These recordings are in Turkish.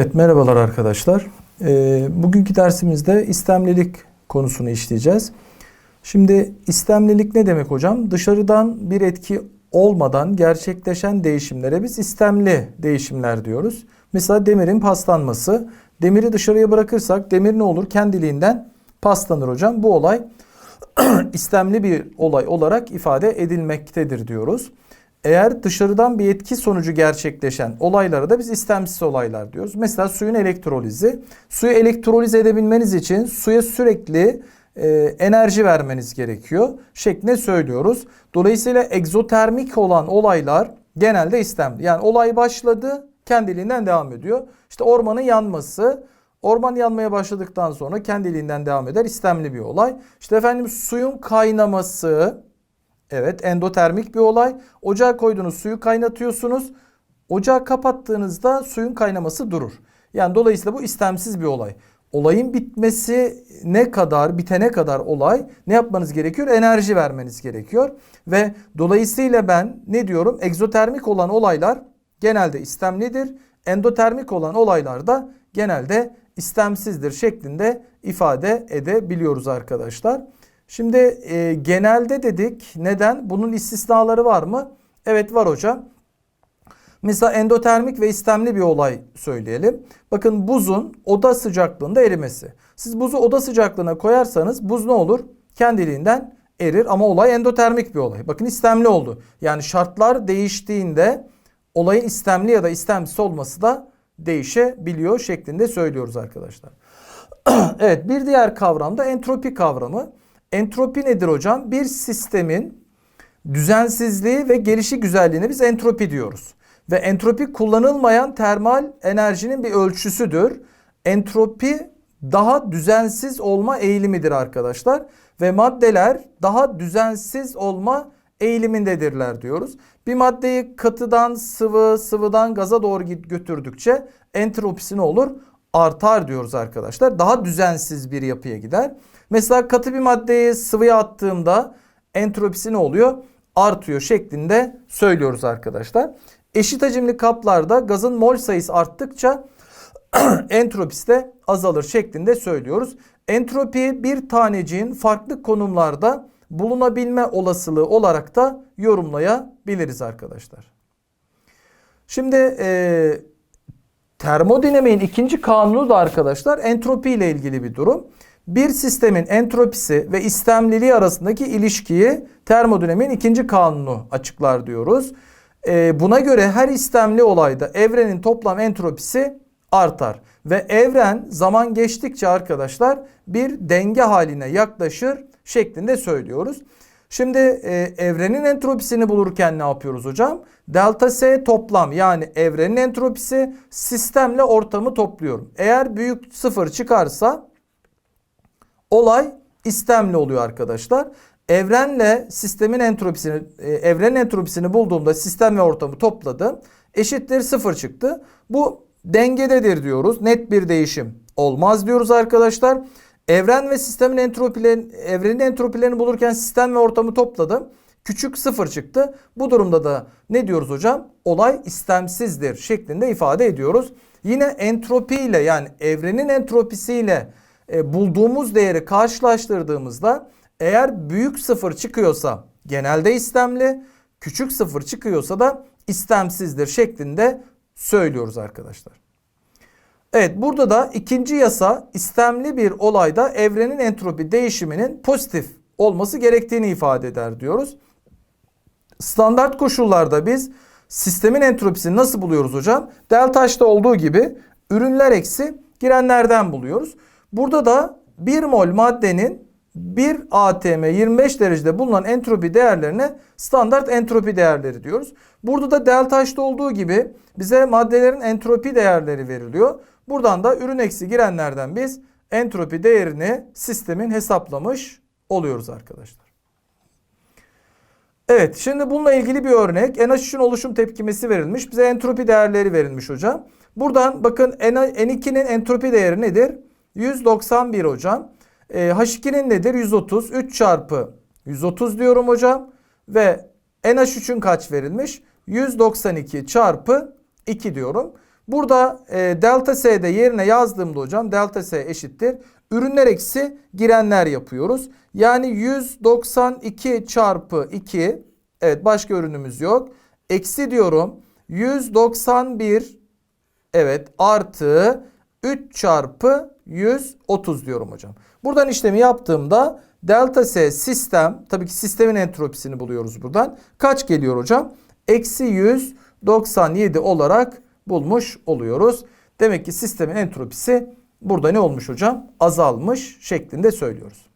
Evet merhabalar arkadaşlar. Ee, bugünkü dersimizde istemlilik konusunu işleyeceğiz. Şimdi istemlilik ne demek hocam? Dışarıdan bir etki olmadan gerçekleşen değişimlere biz istemli değişimler diyoruz. Mesela demirin paslanması. Demiri dışarıya bırakırsak demir ne olur? Kendiliğinden paslanır hocam. Bu olay istemli bir olay olarak ifade edilmektedir diyoruz. Eğer dışarıdan bir etki sonucu gerçekleşen olaylara da biz istemsiz olaylar diyoruz. Mesela suyun elektrolizi. Suyu elektroliz edebilmeniz için suya sürekli e, enerji vermeniz gerekiyor şeklinde söylüyoruz. Dolayısıyla egzotermik olan olaylar genelde istemli. Yani olay başladı kendiliğinden devam ediyor. İşte ormanın yanması Orman yanmaya başladıktan sonra kendiliğinden devam eder. istemli bir olay. İşte efendim suyun kaynaması Evet endotermik bir olay. Ocağa koyduğunuz suyu kaynatıyorsunuz. Ocağı kapattığınızda suyun kaynaması durur. Yani dolayısıyla bu istemsiz bir olay. Olayın bitmesi ne kadar, bitene kadar olay ne yapmanız gerekiyor? Enerji vermeniz gerekiyor. Ve dolayısıyla ben ne diyorum? Egzotermik olan olaylar genelde istemlidir. Endotermik olan olaylar da genelde istemsizdir şeklinde ifade edebiliyoruz arkadaşlar. Şimdi e, genelde dedik. Neden? Bunun istisnaları var mı? Evet var hocam. Mesela endotermik ve istemli bir olay söyleyelim. Bakın buzun oda sıcaklığında erimesi. Siz buzu oda sıcaklığına koyarsanız buz ne olur? Kendiliğinden erir ama olay endotermik bir olay. Bakın istemli oldu. Yani şartlar değiştiğinde olayın istemli ya da istemsiz olması da değişebiliyor şeklinde söylüyoruz arkadaşlar. evet bir diğer kavram da entropi kavramı. Entropi nedir hocam? Bir sistemin düzensizliği ve gelişi güzelliğine biz entropi diyoruz. Ve entropi kullanılmayan termal enerjinin bir ölçüsüdür. Entropi daha düzensiz olma eğilimidir arkadaşlar. Ve maddeler daha düzensiz olma eğilimindedirler diyoruz. Bir maddeyi katıdan sıvı, sıvıdan gaza doğru götürdükçe entropisi ne olur? Artar diyoruz arkadaşlar. Daha düzensiz bir yapıya gider. Mesela katı bir maddeyi sıvıya attığımda entropisi ne oluyor? Artıyor şeklinde söylüyoruz arkadaşlar. Eşit hacimli kaplarda gazın mol sayısı arttıkça entropisi de azalır şeklinde söylüyoruz. Entropiyi bir taneciğin farklı konumlarda bulunabilme olasılığı olarak da yorumlayabiliriz arkadaşlar. Şimdi e, termodinamiğin ikinci kanunu da arkadaşlar entropi ile ilgili bir durum bir sistemin entropisi ve istemliliği arasındaki ilişkiyi termodinamiğin ikinci kanunu açıklar diyoruz. E, buna göre her istemli olayda evrenin toplam entropisi artar. Ve evren zaman geçtikçe arkadaşlar bir denge haline yaklaşır şeklinde söylüyoruz. Şimdi e, evrenin entropisini bulurken ne yapıyoruz hocam? Delta S toplam yani evrenin entropisi sistemle ortamı topluyorum. Eğer büyük sıfır çıkarsa olay istemli oluyor arkadaşlar. Evrenle sistemin entropisini, e, evrenin entropisini bulduğumda sistem ve ortamı topladım. Eşittir sıfır çıktı. Bu dengededir diyoruz. Net bir değişim olmaz diyoruz arkadaşlar. Evren ve sistemin entropilerini, evrenin entropilerini bulurken sistem ve ortamı topladım. Küçük sıfır çıktı. Bu durumda da ne diyoruz hocam? Olay istemsizdir şeklinde ifade ediyoruz. Yine entropi ile yani evrenin entropisiyle e, bulduğumuz değeri karşılaştırdığımızda eğer büyük sıfır çıkıyorsa genelde istemli, küçük sıfır çıkıyorsa da istemsizdir şeklinde söylüyoruz arkadaşlar. Evet burada da ikinci yasa istemli bir olayda evrenin entropi değişiminin pozitif olması gerektiğini ifade eder diyoruz. Standart koşullarda biz sistemin entropisini nasıl buluyoruz hocam? Delta H'da olduğu gibi ürünler eksi girenlerden buluyoruz. Burada da 1 mol maddenin 1 atm 25 derecede bulunan entropi değerlerine standart entropi değerleri diyoruz. Burada da delta H'da olduğu gibi bize maddelerin entropi değerleri veriliyor. Buradan da ürün eksi girenlerden biz entropi değerini sistemin hesaplamış oluyoruz arkadaşlar. Evet şimdi bununla ilgili bir örnek. NH3'ün oluşum tepkimesi verilmiş. Bize entropi değerleri verilmiş hocam. Buradan bakın N2'nin entropi değeri nedir? 191 hocam. E, H2'nin nedir? 130. 3 çarpı 130 diyorum hocam. Ve NH3'ün kaç verilmiş? 192 çarpı 2 diyorum. Burada e, delta S'de yerine yazdığımda hocam delta S eşittir. Ürünler eksi girenler yapıyoruz. Yani 192 çarpı 2 evet başka ürünümüz yok. Eksi diyorum 191 evet artı 3 çarpı 130 diyorum hocam. Buradan işlemi yaptığımda delta S sistem tabii ki sistemin entropisini buluyoruz buradan. Kaç geliyor hocam? Eksi 197 olarak bulmuş oluyoruz. Demek ki sistemin entropisi burada ne olmuş hocam? Azalmış şeklinde söylüyoruz.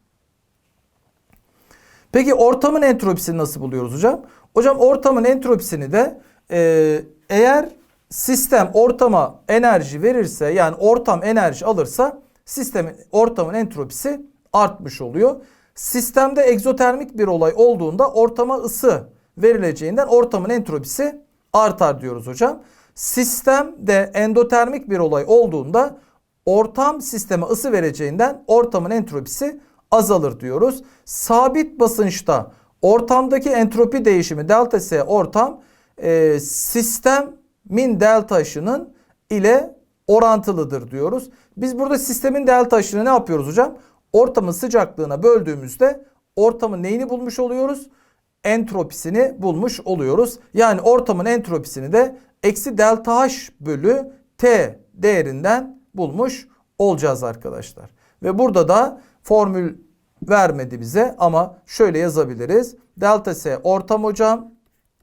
Peki ortamın entropisini nasıl buluyoruz hocam? Hocam ortamın entropisini de e, eğer sistem ortama enerji verirse yani ortam enerji alırsa sistemin ortamın entropisi artmış oluyor. Sistemde egzotermik bir olay olduğunda ortama ısı verileceğinden ortamın entropisi artar diyoruz hocam. Sistemde endotermik bir olay olduğunda ortam sisteme ısı vereceğinden ortamın entropisi azalır diyoruz. Sabit basınçta ortamdaki entropi değişimi delta S ortam e, sistemin delta ışının ile orantılıdır diyoruz. Biz burada sistemin delta ışını ne yapıyoruz hocam? Ortamın sıcaklığına böldüğümüzde ortamın neyini bulmuş oluyoruz? Entropisini bulmuş oluyoruz. Yani ortamın entropisini de eksi delta H bölü T değerinden bulmuş olacağız arkadaşlar. Ve burada da formül vermedi bize ama şöyle yazabiliriz. Delta S ortam hocam.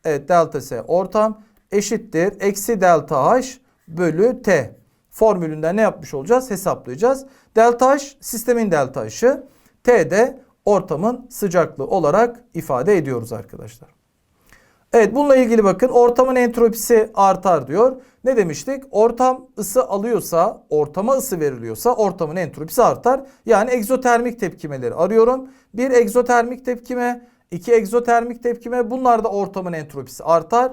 Evet delta S ortam eşittir. Eksi delta H bölü T. Formülünden ne yapmış olacağız? Hesaplayacağız. Delta H sistemin delta H'ı. T de ortamın sıcaklığı olarak ifade ediyoruz arkadaşlar. Evet bununla ilgili bakın ortamın entropisi artar diyor. Ne demiştik? Ortam ısı alıyorsa, ortama ısı veriliyorsa ortamın entropisi artar. Yani egzotermik tepkimeleri arıyorum. Bir egzotermik tepkime, iki egzotermik tepkime bunlarda ortamın entropisi artar.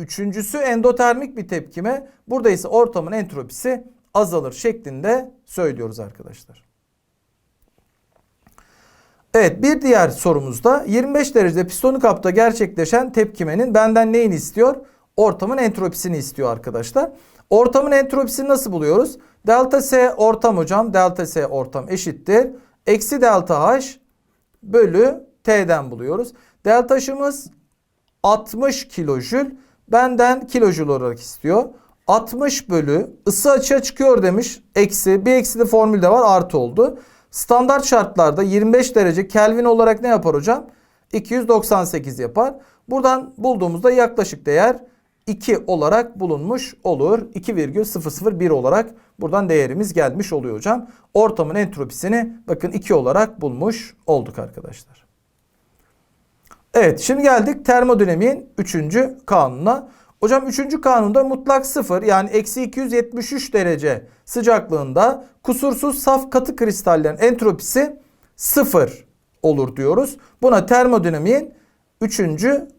Üçüncüsü endotermik bir tepkime. Burada ise ortamın entropisi azalır şeklinde söylüyoruz arkadaşlar. Evet bir diğer sorumuzda 25 derecede pistonlu kapta gerçekleşen tepkimenin benden neyini istiyor? Ortamın entropisini istiyor arkadaşlar. Ortamın entropisini nasıl buluyoruz? Delta S ortam hocam. Delta S ortam eşittir. Eksi delta H bölü T'den buluyoruz. Delta H'ımız 60 kilojül. Benden kilojül olarak istiyor. 60 bölü ısı açığa çıkıyor demiş. Eksi bir eksi de formülde var artı oldu. Standart şartlarda 25 derece Kelvin olarak ne yapar hocam? 298 yapar. Buradan bulduğumuzda yaklaşık değer 2 olarak bulunmuş olur. 2,001 olarak buradan değerimiz gelmiş oluyor hocam. Ortamın entropisini bakın 2 olarak bulmuş olduk arkadaşlar. Evet şimdi geldik termodinamiğin 3. kanununa. Hocam 3. kanunda mutlak sıfır yani eksi 273 derece sıcaklığında kusursuz saf katı kristallerin entropisi sıfır olur diyoruz. Buna termodinamiğin 3.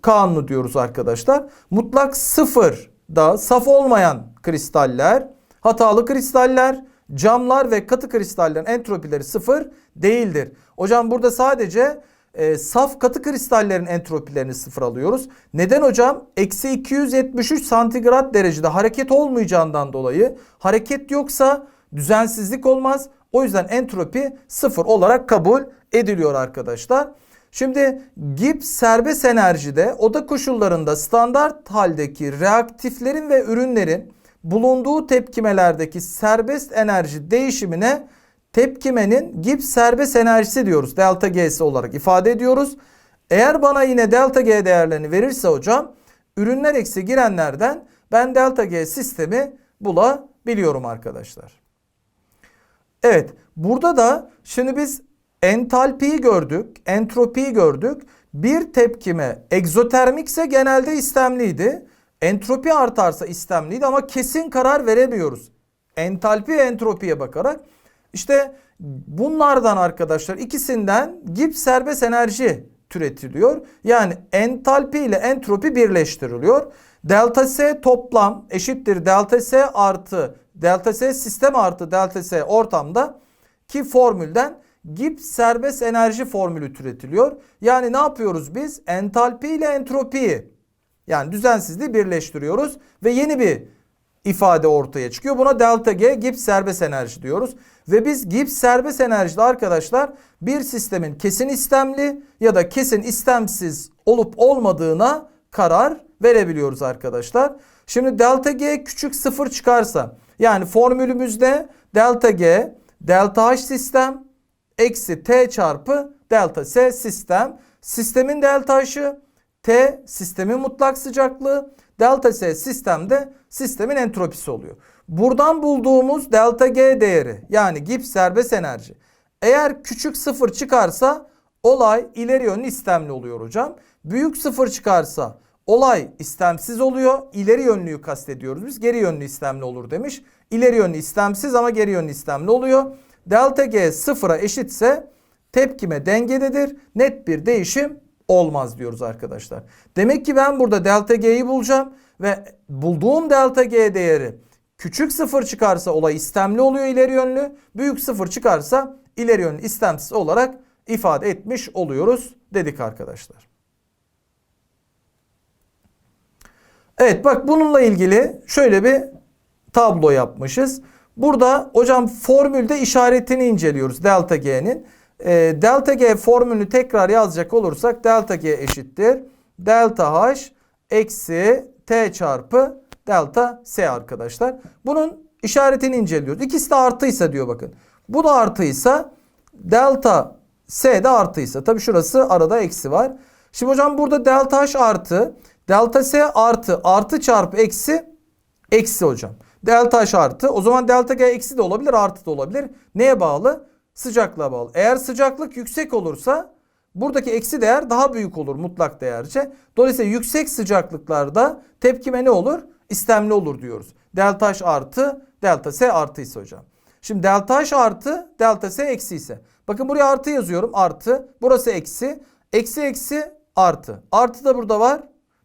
kanunu diyoruz arkadaşlar. Mutlak sıfır da saf olmayan kristaller, hatalı kristaller, camlar ve katı kristallerin entropileri sıfır değildir. Hocam burada sadece e, saf katı kristallerin entropilerini sıfır alıyoruz. Neden hocam? Eksi 273 santigrat derecede hareket olmayacağından dolayı hareket yoksa düzensizlik olmaz. O yüzden entropi sıfır olarak kabul ediliyor arkadaşlar. Şimdi Gibbs serbest enerjide oda koşullarında standart haldeki reaktiflerin ve ürünlerin bulunduğu tepkimelerdeki serbest enerji değişimine tepkimenin Gibbs serbest enerjisi diyoruz. Delta G'si olarak ifade ediyoruz. Eğer bana yine delta G değerlerini verirse hocam ürünler eksi girenlerden ben delta G sistemi bulabiliyorum arkadaşlar. Evet burada da şimdi biz entalpiyi gördük, entropiyi gördük. Bir tepkime egzotermikse genelde istemliydi. Entropi artarsa istemliydi ama kesin karar veremiyoruz. Entalpi entropiye bakarak. İşte bunlardan arkadaşlar ikisinden Gibbs serbest enerji türetiliyor. Yani entalpi ile entropi birleştiriliyor. Delta S toplam eşittir delta S artı delta S sistem artı delta S ortamda ki formülden Gibbs serbest enerji formülü türetiliyor. Yani ne yapıyoruz biz? Entalpi ile entropiyi yani düzensizliği birleştiriyoruz ve yeni bir ifade ortaya çıkıyor. Buna delta G Gibbs serbest enerji diyoruz. Ve biz Gibbs serbest enerjide arkadaşlar bir sistemin kesin istemli ya da kesin istemsiz olup olmadığına karar verebiliyoruz arkadaşlar. Şimdi delta G küçük sıfır çıkarsa yani formülümüzde delta G delta H sistem eksi T çarpı delta S sistem. Sistemin delta H'ı T sistemin mutlak sıcaklığı delta S sistemde sistemin entropisi oluyor. Buradan bulduğumuz delta G değeri yani Gibbs serbest enerji eğer küçük sıfır çıkarsa olay ileri yönlü istemli oluyor hocam. Büyük sıfır çıkarsa olay istemsiz oluyor. İleri yönlüyü kastediyoruz biz. Geri yönlü istemli olur demiş. İleri yönlü istemsiz ama geri yönlü istemli oluyor. Delta G sıfıra eşitse tepkime dengededir. Net bir değişim olmaz diyoruz arkadaşlar. Demek ki ben burada delta G'yi bulacağım ve bulduğum delta G değeri küçük sıfır çıkarsa olay istemli oluyor ileri yönlü. Büyük sıfır çıkarsa ileri yönlü istemsiz olarak ifade etmiş oluyoruz dedik arkadaşlar. Evet bak bununla ilgili şöyle bir tablo yapmışız. Burada hocam formülde işaretini inceliyoruz delta G'nin. E, delta G formülünü tekrar yazacak olursak delta G eşittir. Delta H eksi T çarpı delta S arkadaşlar. Bunun işaretini inceliyoruz. İkisi de artıysa diyor bakın. Bu da artıysa delta S de artıysa. Tabi şurası arada eksi var. Şimdi hocam burada delta H artı delta S artı artı çarpı eksi eksi hocam. Delta H artı o zaman delta G eksi de olabilir artı da olabilir. Neye bağlı? Sıcaklığa bağlı. Eğer sıcaklık yüksek olursa buradaki eksi değer daha büyük olur mutlak değerce. Dolayısıyla yüksek sıcaklıklarda tepkime ne olur? İstemli olur diyoruz. Delta H artı delta S artı ise hocam. Şimdi delta H artı delta S eksi ise. Bakın buraya artı yazıyorum artı. Burası eksi. Eksi eksi artı. Artı da burada var.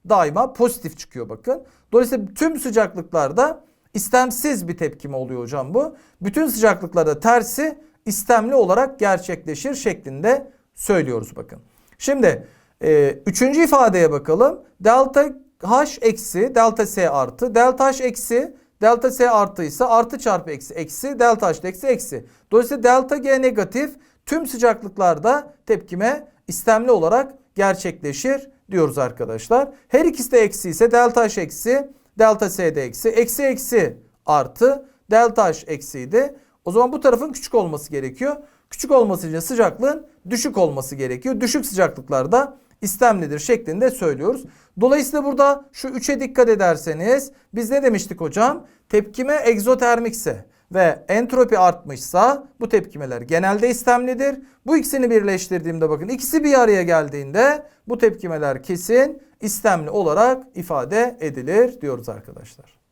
Daima pozitif çıkıyor bakın. Dolayısıyla tüm sıcaklıklarda istemsiz bir tepkime oluyor hocam bu. Bütün sıcaklıklarda tersi istemli olarak gerçekleşir şeklinde söylüyoruz bakın. Şimdi e, üçüncü ifadeye bakalım. Delta H eksi delta S artı. Delta H eksi delta S artı ise artı çarpı eksi eksi delta H eksi eksi. Dolayısıyla delta G negatif tüm sıcaklıklarda tepkime istemli olarak gerçekleşir diyoruz arkadaşlar. Her ikisi de eksi ise delta H eksi delta S de eksi. Eksi eksi artı delta H eksiydi. O zaman bu tarafın küçük olması gerekiyor. Küçük olması için sıcaklığın düşük olması gerekiyor. Düşük sıcaklıklarda istemlidir şeklinde söylüyoruz. Dolayısıyla burada şu 3'e dikkat ederseniz biz ne demiştik hocam? Tepkime egzotermikse ve entropi artmışsa bu tepkimeler genelde istemlidir. Bu ikisini birleştirdiğimde bakın ikisi bir araya geldiğinde bu tepkimeler kesin istemli olarak ifade edilir diyoruz arkadaşlar.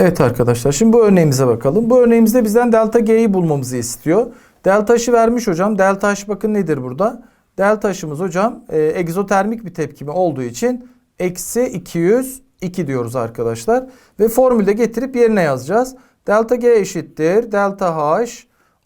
Evet arkadaşlar şimdi bu örneğimize bakalım. Bu örneğimizde bizden delta G'yi bulmamızı istiyor. Delta H'ı vermiş hocam. Delta H bakın nedir burada? Delta H'ımız hocam e, egzotermik bir tepkime olduğu için eksi 202 diyoruz arkadaşlar. Ve formülde getirip yerine yazacağız. Delta G eşittir. Delta H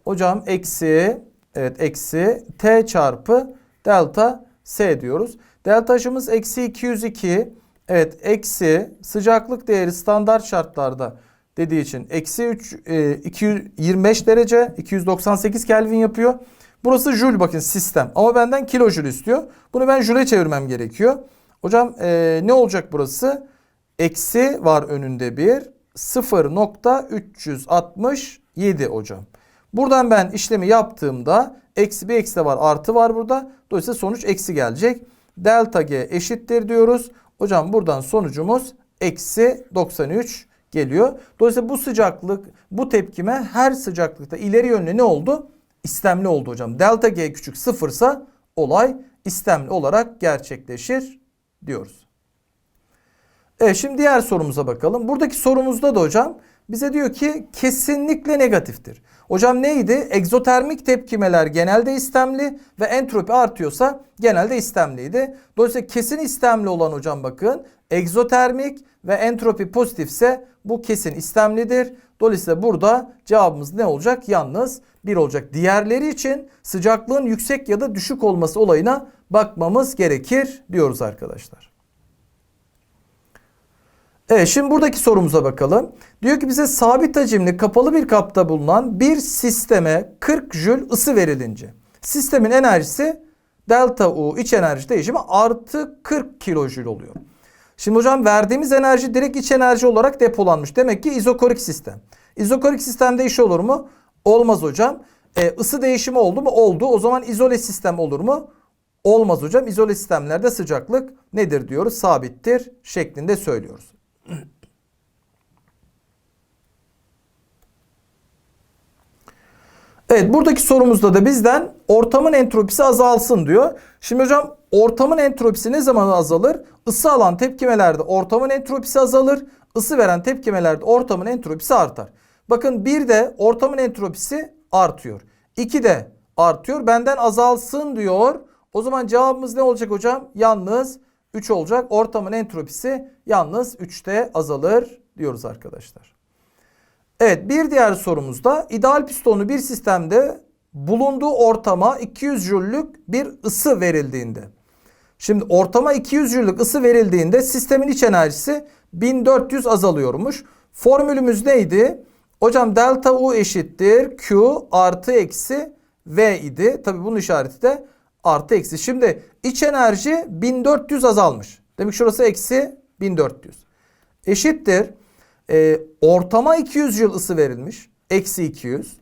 hocam eksi evet eksi T çarpı delta S diyoruz. Delta H'ımız eksi 202. Evet eksi sıcaklık değeri standart şartlarda dediği için eksi 3 e, 225 derece 298 Kelvin yapıyor. Burası joule bakın sistem ama benden kilojül istiyor. Bunu ben jüle çevirmem gerekiyor. Hocam e, ne olacak burası? Eksi var önünde bir 0.367 hocam. Buradan ben işlemi yaptığımda eksi bir eksi de var artı var burada. Dolayısıyla sonuç eksi gelecek. Delta G eşittir diyoruz. Hocam buradan sonucumuz eksi 93 geliyor. Dolayısıyla bu sıcaklık bu tepkime her sıcaklıkta ileri yönlü ne oldu? İstemli oldu hocam. Delta G küçük sıfırsa olay istemli olarak gerçekleşir diyoruz. Evet şimdi diğer sorumuza bakalım. Buradaki sorumuzda da hocam bize diyor ki kesinlikle negatiftir. Hocam neydi? Egzotermik tepkimeler genelde istemli ve entropi artıyorsa genelde istemliydi. Dolayısıyla kesin istemli olan hocam bakın egzotermik ve entropi pozitifse bu kesin istemlidir. Dolayısıyla burada cevabımız ne olacak? Yalnız 1 olacak. Diğerleri için sıcaklığın yüksek ya da düşük olması olayına bakmamız gerekir diyoruz arkadaşlar. Evet şimdi buradaki sorumuza bakalım. Diyor ki bize sabit hacimli kapalı bir kapta bulunan bir sisteme 40 jül ısı verilince sistemin enerjisi delta U iç enerji değişimi artı 40 kilojül oluyor. Şimdi hocam verdiğimiz enerji direkt iç enerji olarak depolanmış. Demek ki izokorik sistem. İzokorik sistemde iş olur mu? Olmaz hocam. E, ısı değişimi oldu mu? Oldu. O zaman izole sistem olur mu? Olmaz hocam. İzole sistemlerde sıcaklık nedir diyoruz? Sabittir şeklinde söylüyoruz. Evet buradaki sorumuzda da bizden ortamın entropisi azalsın diyor. Şimdi hocam ortamın entropisi ne zaman azalır? Isı alan tepkimelerde ortamın entropisi azalır. Isı veren tepkimelerde ortamın entropisi artar. Bakın bir de ortamın entropisi artıyor. İki de artıyor. Benden azalsın diyor. O zaman cevabımız ne olacak hocam? Yalnız 3 olacak. Ortamın entropisi yalnız 3'te azalır diyoruz arkadaşlar. Evet bir diğer sorumuzda ideal pistonlu bir sistemde bulunduğu ortama 200 jüllük bir ısı verildiğinde. Şimdi ortama 200 jüllük ısı verildiğinde sistemin iç enerjisi 1400 azalıyormuş. Formülümüz neydi? Hocam delta U eşittir Q artı eksi V idi. Tabi bunun işareti de artı eksi. Şimdi iç enerji 1400 azalmış. Demek şurası eksi 1400. Eşittir. E, ortama 200 yıl ısı verilmiş. Eksi 200.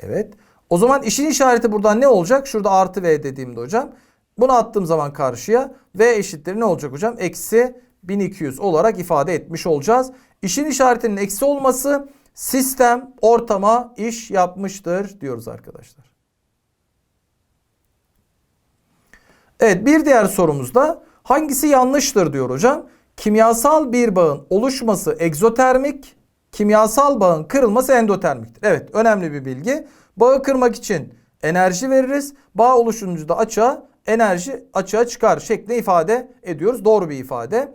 Evet. O zaman işin işareti buradan ne olacak? Şurada artı V dediğimde hocam. Bunu attığım zaman karşıya V eşittir ne olacak hocam? Eksi 1200 olarak ifade etmiş olacağız. İşin işaretinin eksi olması sistem ortama iş yapmıştır diyoruz arkadaşlar. Evet bir diğer sorumuzda hangisi yanlıştır diyor hocam. Kimyasal bir bağın oluşması egzotermik, kimyasal bağın kırılması endotermiktir. Evet önemli bir bilgi. Bağı kırmak için enerji veririz. Bağ oluşunca da açığa enerji açığa çıkar şeklinde ifade ediyoruz. Doğru bir ifade.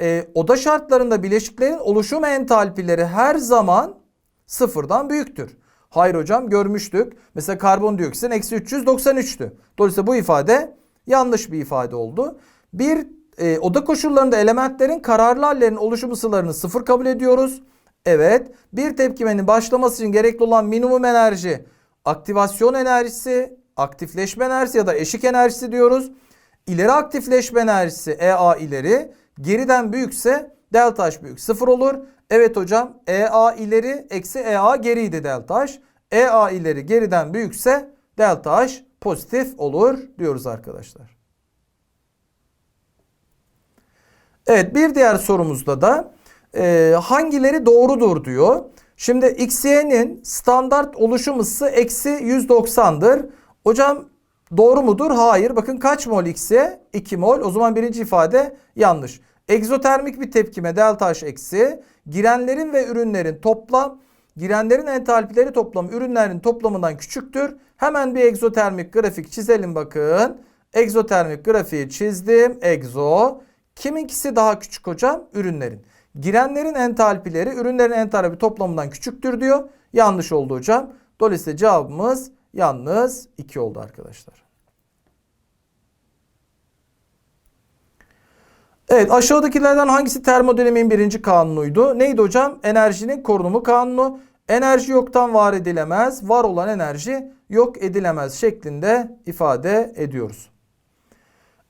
Ee, oda şartlarında bileşiklerin oluşum entalpileri her zaman sıfırdan büyüktür. Hayır hocam görmüştük. Mesela karbondioksitin eksi 393'tü. Dolayısıyla bu ifade yanlış bir ifade oldu. Bir e, oda koşullarında elementlerin kararlı hallerin oluşum ısılarını sıfır kabul ediyoruz. Evet. Bir tepkimenin başlaması için gerekli olan minimum enerji aktivasyon enerjisi, aktifleşme enerjisi ya da eşik enerjisi diyoruz. İleri aktifleşme enerjisi EA ileri geriden büyükse delta H büyük sıfır olur. Evet hocam EA ileri eksi EA geriydi delta H. EA ileri geriden büyükse delta H pozitif olur diyoruz arkadaşlar. Evet bir diğer sorumuzda da e, hangileri doğrudur diyor. Şimdi XY'nin standart oluşum ısısı eksi 190'dır. Hocam doğru mudur? Hayır. Bakın kaç mol XY? 2 mol. O zaman birinci ifade yanlış. Egzotermik bir tepkime delta H eksi. Girenlerin ve ürünlerin toplam girenlerin entalpileri toplamı ürünlerin toplamından küçüktür. Hemen bir egzotermik grafik çizelim bakın. Egzotermik grafiği çizdim. Egzo. Kiminkisi daha küçük hocam? Ürünlerin. Girenlerin entalpileri ürünlerin entalpi toplamından küçüktür diyor. Yanlış oldu hocam. Dolayısıyla cevabımız yalnız 2 oldu arkadaşlar. Evet aşağıdakilerden hangisi termodinamiğin birinci kanunuydu? Neydi hocam? Enerjinin korunumu kanunu. Enerji yoktan var edilemez. Var olan enerji yok edilemez şeklinde ifade ediyoruz.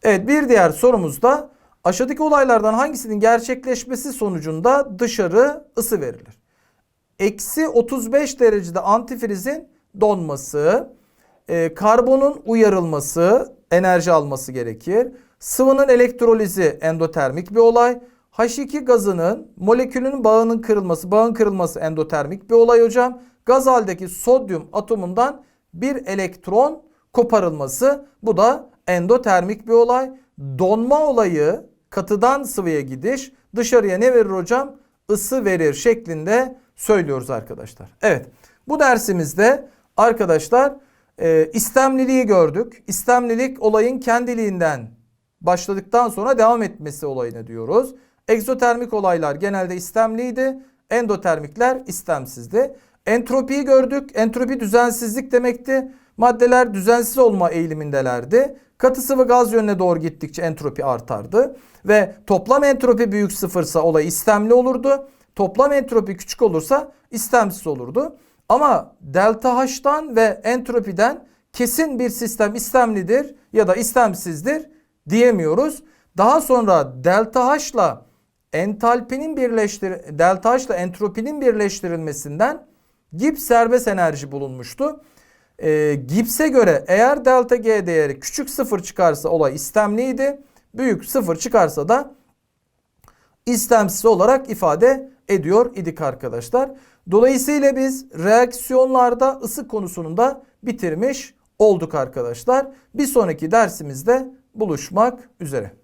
Evet bir diğer sorumuzda Aşağıdaki olaylardan hangisinin gerçekleşmesi sonucunda dışarı ısı verilir? Eksi 35 derecede antifrizin donması, e, karbonun uyarılması, enerji alması gerekir. Sıvının elektrolizi endotermik bir olay. H2 gazının molekülünün bağının kırılması, bağın kırılması endotermik bir olay hocam. Gaz haldeki sodyum atomundan bir elektron koparılması bu da endotermik bir olay. Donma olayı katıdan sıvıya gidiş dışarıya ne verir hocam? Isı verir şeklinde söylüyoruz arkadaşlar. Evet bu dersimizde arkadaşlar e, istemliliği gördük. İstemlilik olayın kendiliğinden başladıktan sonra devam etmesi olayını diyoruz. Egzotermik olaylar genelde istemliydi. Endotermikler istemsizdi. Entropiyi gördük. Entropi düzensizlik demekti. Maddeler düzensiz olma eğilimindelerdi. Katı sıvı gaz yönüne doğru gittikçe entropi artardı. Ve toplam entropi büyük sıfırsa olay istemli olurdu. Toplam entropi küçük olursa istemsiz olurdu. Ama delta H'tan ve entropiden kesin bir sistem istemlidir ya da istemsizdir diyemiyoruz. Daha sonra delta H ile entalpinin birleştir delta H ile entropinin birleştirilmesinden Gibbs serbest enerji bulunmuştu. Ee, Gibbs'e göre eğer delta G değeri küçük sıfır çıkarsa olay istemliydi. Büyük sıfır çıkarsa da istemsiz olarak ifade ediyor idik arkadaşlar. Dolayısıyla biz reaksiyonlarda ısı konusunu da bitirmiş olduk arkadaşlar. Bir sonraki dersimizde buluşmak üzere.